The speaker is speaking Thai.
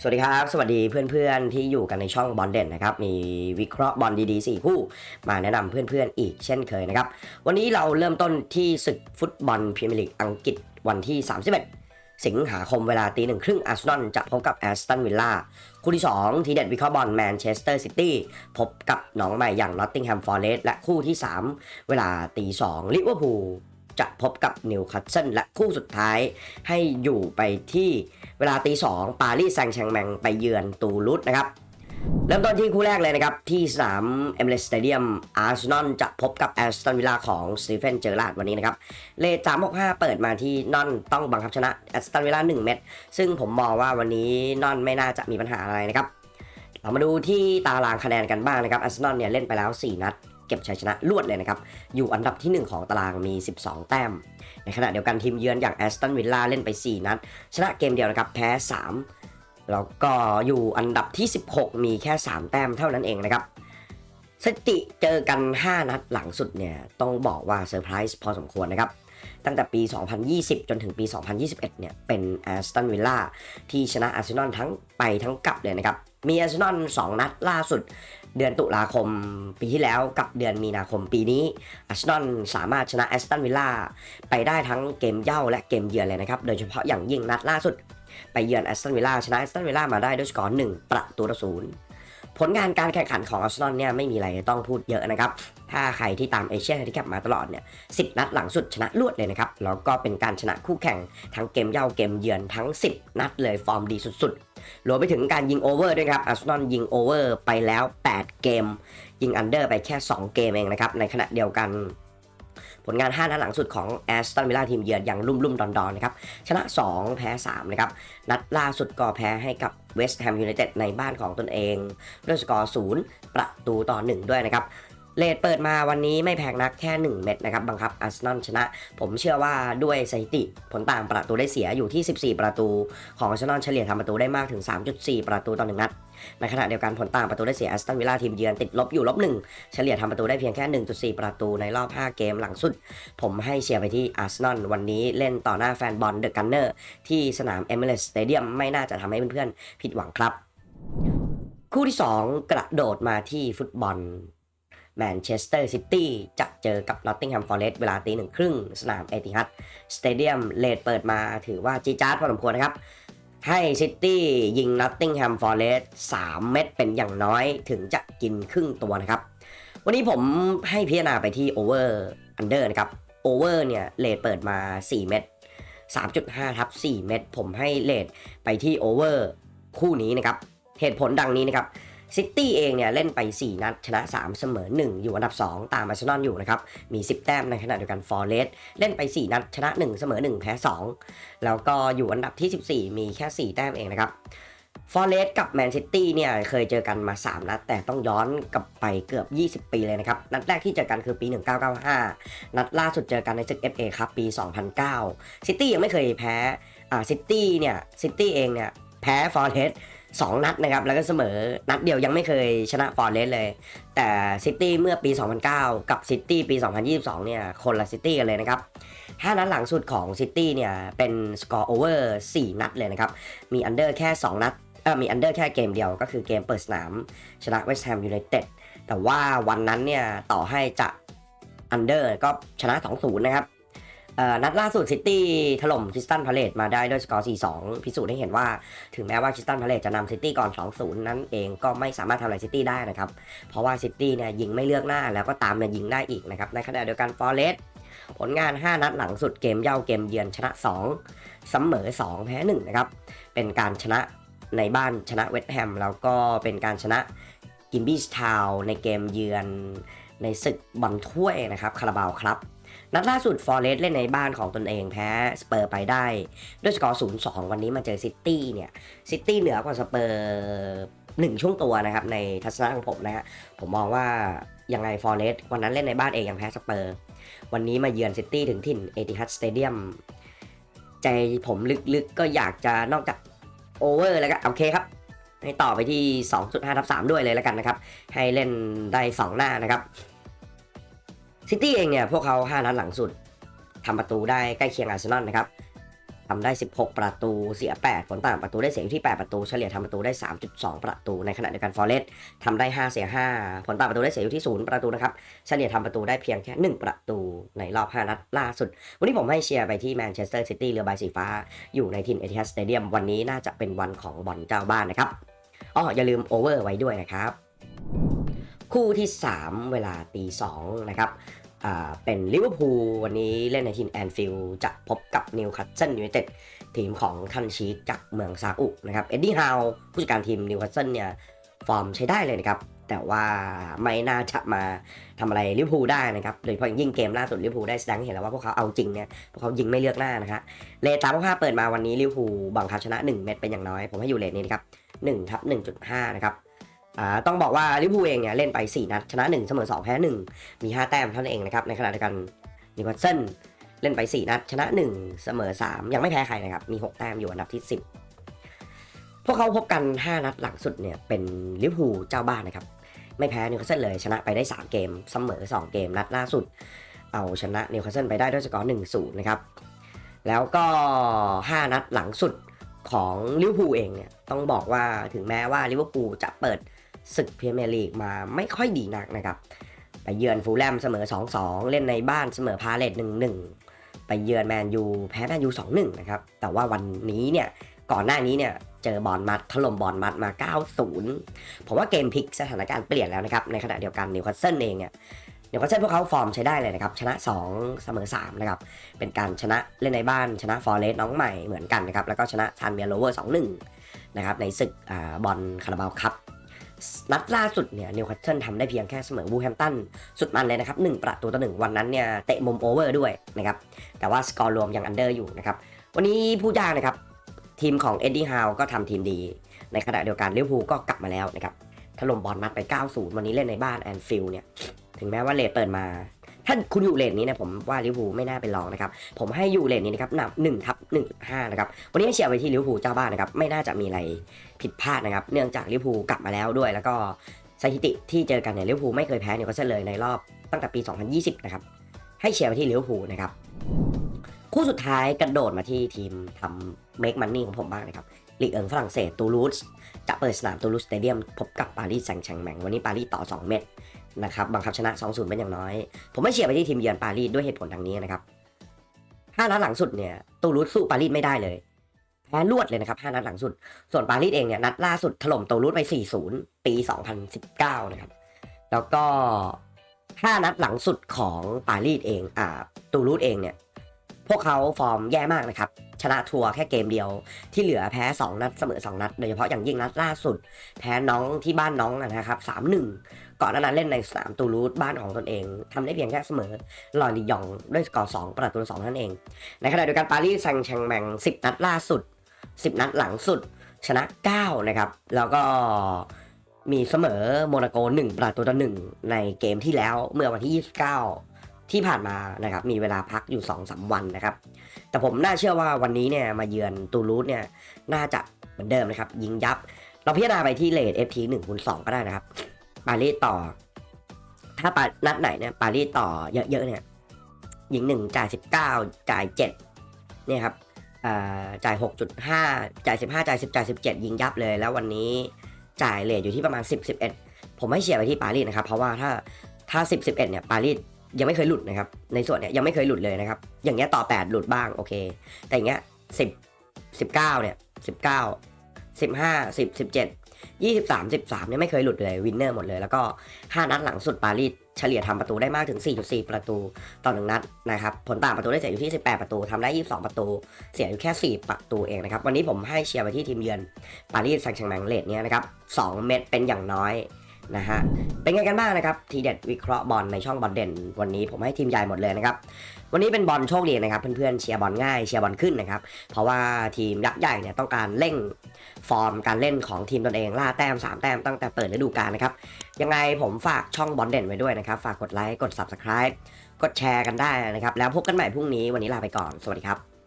สวัสดีครับ สวัสดีเพื่อนๆที่อยู่กันในช่องบอลเด่นนะครับ มีวิเคราะห์บอลดีๆ 4 คู่ มาแนะนำเพื่อนๆอีกเช่นเคยนะครับ วันนี้เราเริ่มต้นที่ศึกฟุตบอลพรีเมียร์ลีกอังกฤษวันที่ 31 สิงหาคมเวลาตีหนึ่งครึ่งอาร์เซนอลจะพบกับแอสตันวิลล่าคู่ที่ 2 ทีเด็ดวิเคราะห์บอลแมนเชสเตอร์ซิตี้พบกับหนองใหม่อย่างนอตติงแฮมฟอร์เรสและคู่ที่ 3 เวลาตีสองลิเวอร์พูล จะพบกับนิวคาสเซิลและคู่สุดท้ายให้อยู่ไปที่เวลาตีสองปารีสแซงต์แชงแมงไปเยือนตูลูสนะครับเริ่มต้นที่คู่แรกเลยนะครับ ที่สนามเอเมเรสสเตเดียมอาร์เซนอลจะพบกับแอสตันวิลล่าของสตีเฟนเจอร์ลาดวันนี้นะครับ เลทสามหกห้าเปิดมาที่นอนต้องบังคับชนะแอสตันวิลล่าหนึ่งเม็ดซึ่งผมมองว่าวันนี้นอนไม่น่าจะมีปัญหาอะไรนะครับ เรามาดูที่ตารางคะแนนกันบ้างนะครับอาร์เซนอลเนี่ยเล่นไปแล้ว 4 นัด เก็บชัยชนะรวดเลยนะครับ อยู่อันดับที่ 1 ของตารางมี 12 แต้ม ในขณะเดียวกันทีมเยือนอย่างแอสตันวิลล่าเล่นไป 4 นัด ชนะเกมเดียวนะครับ แพ้ 3 แล้วก็อยู่อันดับที่ 16 มีแค่ 3 แต้มเท่านั้นเองนะครับสถิติเจอกัน 5 นัดหลังสุดเนี่ยต้องบอกว่าเซอร์ไพรส์พอสมควรนะครับ ตั้งแต่ปี 2020 จนถึงปี 2021 เนี่ย เป็นแอสตันวิลล่าที่ชนะอาร์เซนอลทั้งไปทั้งกลับเลยนะครับ มีอาร์เซนอล2นัดล่าสุดเดือนตุลาคมปีที่แล้วกับเดือนมีนาคมปีนี้อาร์เซนอลสามารถชนะแอสตันวิลล่าไปได้ทั้งเกมเย่าและเกมเยือนเลยนะครับ โดยเฉพาะอย่างยิ่งนัดล่าสุด ไปเยือนแอสตันวิลล่าชนะแอสตันวิลล่ามาได้ด้วยสกอร์1ประตูต่อศูนย์ ผลงานการแข่งขันของอาร์เซนอลเนี่ยไม่มีอะไรต้องพูดเยอะนะครับ ถ้าใครที่ตามเอเชียนแฮนดิแคปมาตลอดเนี่ยสินัดหลังสุดชนะรวดเลยนะครับ แล้วก็เป็นการชนะคู่แข่งทั้งเกมเย่าเกมเยือนทั้ง 10 นัดเลยฟอร์มดีสุดๆรวมไปถึงการยิงโอเวอร์ด้วยครับอาร์เซนอลยิงโอเวอร์ไปแล้ว 8 เกม ยิงอันเดอร์ไปแค่ 2 เกมเองนะครับในขณะเดียวกันผลงาน 5 นัดหลังสุดของแอสตันวิลล่าทีมเยือนอย่างลุ่มๆดอนๆนะครับ ชนะ 2 แพ้ 3 นะครับ นัดล่าสุดก็แพ้ให้กับ เวสต์แฮมยูไนเต็ดในบ้านของตนเอง ด้วยสกอร์ 0 ประตูต่อ 1 ด้วยนะครับ เลทเปิดมาวันนี้ไม่แพงนักแค่ 1 เม็ดนะครับ บังคับอาร์เซนอลชนะ ผมเชื่อว่าด้วยสถิติผลต่างประตูได้เสียอยู่ที่ 14 ประตู ของอาร์เซนอลเฉลี่ยทำประตูได้มากถึง 3.4 ประตูต่อ1นัด ในขณะเดียวกันผลต่างประตูได้เสียแอสตันวิลล่าทีมเยือนติดลบอยู่ลบ1เฉลี่ยทำประตูได้เพียงแค่ 1.4 ประตูในรอบ 5 เกมหลังสุด ผมให้เชียร์ไปที่อาร์เซนอลวันนี้เล่นต่อหน้าแฟนบอลเดอะกันเนอร์ที่สนามเอเมเรสสเตเดียมไม่น่าจะทำให้เพื่อนๆผิดหวังครับ คู่ที่ 2 กระโดดมาที่ฟุตบอล แมนเชสเตอร์ซิตี้จะเจอกับนอตติงแฮมฟอร์เรสต์เวลาตีหนึ่งครึ่งสนามเอติฮัดสเตเดียมเลดเปิดมาถือว่าจีจาร์ดพอสมควรนะครับ ให้ซิตี้ยิงนอตติงแฮมฟอร์เรสต์3เม็ดเป็นอย่างน้อยถึงจะกินครึ่งตัวนะครับ วันนี้ผมให้พิจารณาไปที่โอเวอร์อันเดอร์นะครับโอเวอร์เนี่ยเลทเปิดมา 4 เม็ด3.5ทับ4เม็ดผมให้เลทไปที่โอเวอร์คู่นี้นะครับเหตุผลดังนี้นะครับ ซิตี้เองเนี่ยเล่นไป 4 นัด ชนะ 3 เสมอ 1 อยู่อันดับ 2 ตามอาร์เซนอลอยู่นะครับ มี 10 แต้มในขณะเดียวกันฟอร์เรสเล่นไป 4 นัด ชนะ 1 เสมอ 1 แพ้ 2 แล้วก็อยู่อันดับที่ 14 มีแค่ 4 แต้มเองนะครับฟอร์เรสกับแมนซิตี้เนี่ยเคยเจอกันมา 3 นัด แต่ต้องย้อนกลับไปเกือบ 20 ปีเลยนะครับ นัดแรกที่เจอกันคือปี 1995 นัดล่าสุดเจอกันในศึก FA ครับปี 2009 ซิตี้ยังไม่เคยแพ้อ่าซิตี้เนี่ยซิตี้เองเนี่ยแพ้ฟอร์เรส สองนัดนะครับ แล้วก็เสมอนัดเดียวยังไม่เคยชนะฟอร์เรสเลย แต่ซิตี้เมื่อปี 2009 กับซิตี้ปี 2022 เนี่ย คนละซิตี้กันเลยนะครับ5นัดหลังสุดของซิตี้เนี่ย เป็นสกอร์โอเวอร์4นัดเลยนะครับ มีอันเดอร์แค่ 2 นัดเออมีอันเดอร์แค่เกมเดียวก็คือเกมเปิดสนาม ชนะเวสต์แฮมยูไนเต็ดแต่ว่าวันนั้นเนี่ย ต่อให้จะอันเดอร์ก็ชนะ 2-0 นะครับ นัดล่าสุดซิตี้ถล่มคริสตันพาเลตมาได้ด้วยสกอร์ 4-2 พิสูจน์ให้เห็นว่าถึงแม้ว่าคริสตันพาเลตจะนำซิตี้ก่อน 2-0 นั้นเองก็ไม่สามารถทำอะไรซิตี้ได้นะครับ เพราะว่าซิตี้เนี่ยยิงไม่เลือกหน้าแล้วก็ตามมายิงได้อีกนะครับ ในขณะเดียวกันฟอร์เรสผลงาน 5 นัดหลังสุดเกมเย่าเกมเยือนชนะ 2 เสมอ 2 แพ้ 1 นะครับ เป็นการชนะในบ้านชนะเวสต์แฮมแล้วก็เป็นการชนะกิมบี้ทาวในเกมเยือนในศึกบอลถ้วยนะครับคาราบาวครับ นัดล่าสุดฟอร์เรสเล่นในบ้านของตนเองแพ้สเปอร์ไปได้ ด้วยสกอร์0-2 วันนี้มาเจอซิตี้เนี่ยซิตี้เหนือกว่าสเปอร์หนึ่งช่วงตัวนะครับในทัศนะของผมนะฮะผมมองว่ายังไงฟอร์เรสวันนั้นเล่นในบ้านเองยังแพ้สเปอร์ วันนี้มาเยือนซิตี้ถึงถิ่นเอติฮัดสเตเดียมใจผมลึกๆก็อยากจะนอกจากโอเวอร์แล้วก็โอเคครับ ให้ต่อไปที่ 2.5ทับ3ด้วยเลยแล้วกันนะครับ ให้เล่นได้ 2 หน้านะครับ ซิตี้เองเนี่ยพวกเขา 5 นัดหลังสุดทำประตูได้ใกล้เคียงอาร์เซนอลนะครับทำได้ 16 ประตูเสีย 8 ผลต่างประตูได้เสียอยู่ที่ 8 ประตู เฉลี่ยทำประตูได้ 3.2 ประตู ในขณะเดียวกันฟอร์เรสทำได้ 5 เสีย 5 ผลต่างประตูได้เสียอยู่ที่ 0 ประตูนะครับ เฉลี่ยทำประตูได้เพียงแค่ 1 ประตูในรอบ 5 นัดล่าสุด วันนี้ผมให้เชียร์ไปที่แมนเชสเตอร์ซิตี้เรือใบสีฟ้า อยู่ในทีมเอทิฮัสสเตเดียมวันนี้น่าจะเป็นวันของบอลเจ้าบ้านนะครับอ๋ออย่าลืมโอเวอร์ไว้ด้วยนะครับ คู่ที่ 3 เวลาตี2นะครับเป็นลิเวอร์พูลวันนี้เล่นในทีมแอนฟิลด์จะพบกับนิวคาสเซิลยูไนเต็ดทีมของทันชีจากเมืองซาอุนะครับเอ็ดดี้ฮาวผู้จัดการทีมนิวคาสเซิลเนี่ยฟอร์มใช้ได้เลยนะครับแต่ว่าไม่น่าจะมาทำอะไรลิเวอร์พูลได้นะครับโดยเฉพาะยิ่งเกมล่าสุดลิเวอร์พูลได้แสดงให้เห็นแล้วว่าพวกเขาเอาจริงเนี่ยพวกเขายิงไม่เลือกหน้านะฮะเลตามภาเปิดมาวันนี้ลิเวอร์พูลบังคับชนะ 1 เม็ดเป็นอย่างน้อย ผมให้อยู่เลทนี้นะครับ1ทับ1.5 นะครับ อ่าต้องบอกว่าลิเวอร์พูลเองเนี่ยเล่นไป 4 นัด ชนะ 1 เสมอ 2 แพ้ 1 มี 5 แต้มเท่านั้นเองนะครับ ในขณะเดียวกันนิวคาสเซิลเล่นไป 4 นัด ชนะ 1 เสมอ 3 ยังไม่แพ้ใครนะครับ มี 6 แต้มอยู่อันดับที่ 10 พวกเขาพบกัน 5 นัดหลังสุดเนี่ยเป็นลิเวอร์พูลเจ้าบ้านนะครับ ไม่แพ้นิวคาสเซิลเลยชนะไปได้ 3 เกมเสมอ 2 เกมนัดล่าสุด เอาชนะนิวคาสเซิลไปได้ด้วยสกอร์1-0นะครับแล้วก็ 5 นัดหลังสุดของลิเวอร์พูลเองเนี่ยต้องบอกว่าถึงแม้ว่าลิเวอร์พูลจะเปิด ศึกพรีเมียร์ลีกมาไม่ค่อยดีนักนะครับ ไปเยือนฟูลแลมเสมอ 2-2 เล่นในบ้านเสมอพาเลต1-1 ไปเยือนแมนยูแพ้แมนยู 2-1 นะครับ แต่ว่าวันนี้เนี่ยก่อนหน้านี้เนี่ยเจอบอลมัดถล่มบอลมัดมา 9-0 ผมว่าเกมพลิกสถานการณ์เปลี่ยนแล้วนะครับ ในขณะเดียวกันนิวคาสเซิลเองเนี่ยนิวคาสเซิลพวกเขาฟอร์มใช้ได้เลยนะครับ ชนะ 2 เสมอ 3 นะครับ เป็นการชนะเล่นในบ้านชนะฟอร์เรสน้องใหม่เหมือนกันนะครับ แล้วก็ชนะชานเบียโรเวอร์ 2-1 นะครับในศึกอบอลคาราบาวคัพ นัดล่าสุดเนี่ยนิวคาสเซิลทำได้เพียงแค่เสมอบูแฮมตันสุดมันเลยนะครับ1ประตูต่อหนึ่งวันนั้นเนี่ยเตะมุมโอเวอร์ด้วยนะครับแต่ว่าสกอร์รวมยังอันเดอร์อยู่นะครับวันนี้ผู้จ้ากนะครับทีมของเอ็ดดี้ฮาวก็ทำทีมดี ในขณะเดียวกันลิเวอร์พูลก็กลับมาแล้วนะครับถล่มบอลมัดไป 9-0 วันนี้เล่นในบ้านแอนฟิลด์เนี่ยถึงแม้ว่าเลทเปิดมา ถ้าคุณอยู่เลนนี้นี่ยผมว่าลิเวอร์พูลไม่น่าเป็นรองนะครับ ผมให้อยู่เลนนี้นะครับนับ1ทับ1.5นะครับวันนี้เชียร์ไปที่ลิเวอร์พูลเจ้าบ้านนะครับไม่น่าจะมีอะไรผิดพลาดนะครับ เนื่องจากลิเวอร์พูลกลับมาแล้วด้วย แล้วก็สถิติที่เจอกันเนี่ยลิเวอร์พูลไม่เคยแพ้นิวคาสเซิลเลยในรอบตั้งแต่ปี 2020 นะครับให้เชียร์ไปที่ลิเวอร์พูลนะครับคู่สุดท้ายกระโดดมาที่ทีมทำเม k มันนี่ของผมบ้างนะครับลีกเอิงฝรั่งเศสตูลูสจะเปิดสนามตูลูสสเตเดียมพบกับปารีสแซงต์แชงแมงวันนี้ปารีสต่อ 2 เม็ด นะครับบังคับชนะ 2-0 เป็นอย่างน้อย ผมไม่เชียร์ไปที่ทีมเยือนปารีสด้วยเหตุผลดังนี้นะครับ5นัดหลังสุดเนี่ยตูรูสสู้ปารีสไม่ได้เลยแพ้รวดเลยนะครับ5นัดหลังสุด ส่วนปารีสเองเนี่ยนัดล่าสุดถล่มตูรูสไป 4-0 ปี 2019 นะครับ แล้วก็5นัดหลังสุดของปารีสเองอ่าตูรูสเองเนี่ย พวกเขาฟอร์มแย่มากนะครับชนะทัวร์แค่เกมเดียว ที่เหลือแพ้ 2 นัดเสมอ 2 นัด โดยเฉพาะอย่างยิ่งนัดล่าสุด แพ้น้องที่บ้านน้องนะครับ3-1ก่อนหน้านั้นเล่นในสนามตูลูสบ้านของตนเองทำได้เพียงแค่เสมอลอรียองด้วยสกอร์2ประตูต่อ2นั่นเอง ในขณะเดียวกันปารีสแซงต์แชงแมง10นัดล่าสุด10นัดหลังสุด ชนะ9นะครับแล้วก็มีเสมอโมนาโก 1 ประตูต่อ1ในเกมที่แล้วเมื่อวันที่ 29 ที่ผ่านมานะครับมีเวลาพักอยู่2-3วันนะครับ แต่ผมน่าเชื่อว่าวันนี้เนี่ยมาเยือนตูลูสเนี่ยน่าจะเหมือนเดิมนะครับยิงยับ เราพิจารณาไปที่เลท FT 1คูณ2ก็ได้นะครับ ปารีสต่อ ถ้าปานัดไหนเนี่ยปารีสต่อเยอะๆเนี่ยยิงหนึ่งจ่าย19 จ่าย7เนี่ยครับอ่าจ่าย 6.5 จ่าย 15 จ่าย 10 จ่าย 17 ยิงยับเลย แล้ววันนี้จ่ายเลทอยู่ที่ประมาณ 10 11 ผมให้เชียร์ไปที่ปารีสนะครับ เพราะว่าถ้าถ้า 10 11 เนี่ย ปารีส ยังไม่เคยหลุดนะครับ ในส่วนเนี่ยยังไม่เคยหลุดเลยนะครับ อย่างเงี้ยต่อ 8 หลุดบ้างโอเค แต่อย่างเงี้ย10 19เนี่ย19 15 10 17 23 13เนี่ยไม่เคยหลุดเลยวินเนอร์หมดเลย แล้วก็5นัดหลังสุดปารีสเฉลี่ยทำประตูได้มากถึง 4.4 ประตูต่อหนึ่งนัดนะครับ ผลต่างประตูได้เสียอยู่ที่ 18 ประตูทำได้ 22 ประตู เสียอยู่แค่ 4 ประตูเองนะครับ วันนี้ผมให้เชียร์ไปที่ทีมเยือนปารีสแซงต์แชงแมงเลดเนี่ยนะครับ 2 เม็ดเป็นอย่างน้อย นะฮะ เป็นไงกันบ้างนะครับ ทีเด็ดวิเคราะห์บอลในช่องบอลเด่น วันนี้ผมให้ทีมใหญ่หมดเลยนะครับ วันนี้เป็นบอลโชคดีนะครับ เพื่อนๆเชียร์บอลง่ายเชียร์บอลขึ้นนะครับ เพราะว่าทีมยักษ์ใหญ่เนี่ยต้องการเร่งฟอร์มการเล่นของทีมตนเองล่าแต้ม 3 แต้มตั้งแต่เปิดฤดูกาลนะครับ ยังไงผมฝากช่องบอลเด่นไว้ด้วยนะครับ ฝากกดไลค์กด Subscribe กดแชร์กันได้นะครับ แล้วพบกันใหม่พรุ่งนี้วันนี้ลาไปก่อนสวัสดีครับ